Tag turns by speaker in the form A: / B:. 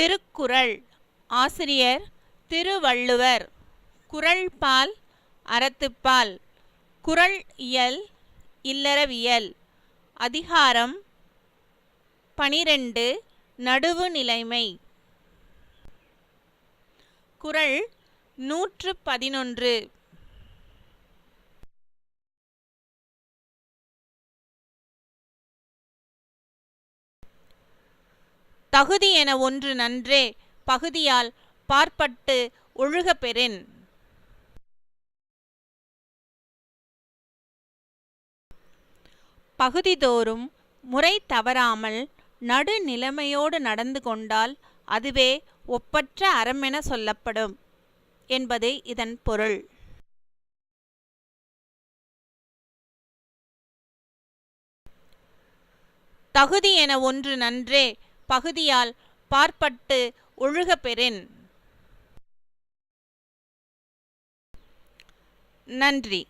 A: திருக்குறள். ஆசிரியர் திருவள்ளுவர். குரல் பால் அறத்துப்பால் குறள் இயல் இல்லறவியல். அதிகாரம் பனிரெண்டு நடுவு நிலைமை. குறள் நூற்று பதினொன்று. தகுதி என ஒன்று நன்றே பகுதியால் பார்ப்பட்டு ஒழுக பெறின் பகுதிதோறும் முறை தவறாமல் நடுநிலைமையோடு நடந்து கொண்டால் அதுவே ஒப்பற்ற அறமென சொல்லப்படும் என்பது இதன் பொருள். தகுதி என ஒன்று நன்றே பகுதியால் பார்ப்பட்டு ஒழுகப்பெறின். நன்றி.